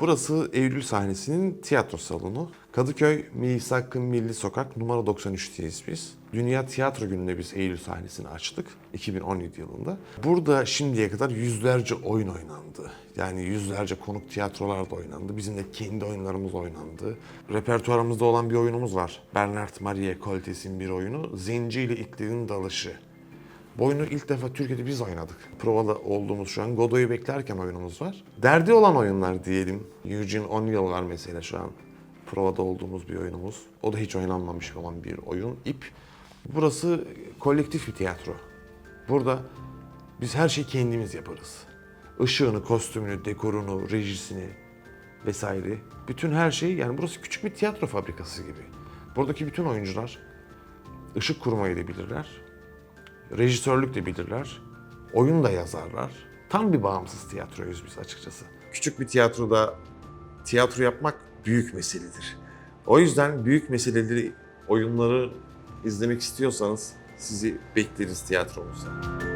Burası Eylül sahnesinin tiyatro salonu. Kadıköy Melis Hakkı Milli Sokak numara 93'teyiz biz. Dünya Tiyatro Günü'nde biz Eylül sahnesini açtık 2017 yılında. Burada şimdiye kadar yüzlerce oyun oynandı. Yani yüzlerce konuk tiyatrolar da oynandı. Bizim de kendi oyunlarımız oynandı. Repertuarımızda olan bir oyunumuz var. Bernard Marie Coltes'in bir oyunu. Zenci ile İtlerin Dalışı. Bu ilk defa Türkiye'de biz oynadık. Provada olduğumuz şu an Godot'u beklerken oyunumuz var. Derdi olan oyunlar diyelim. Eugene O'Neill var mesela şu an. Provada olduğumuz bir oyunumuz. O da hiç oynanmamış olan bir oyun. İp. Burası kolektif bir tiyatro. Burada biz her şeyi kendimiz yaparız. Işığını, kostümünü, dekorunu, rejisini vesaire. Bütün her şeyi yani burası küçük bir tiyatro fabrikası gibi. Buradaki bütün oyuncular ışık kurmayı da bilirler rejisörlük de bilirler. Oyun da yazarlar. Tam bir bağımsız tiyatroyuz biz açıkçası. Küçük bir tiyatroda tiyatro yapmak büyük meseledir. O yüzden büyük meseleleri, oyunları izlemek istiyorsanız sizi bekleriz tiyatromuzda.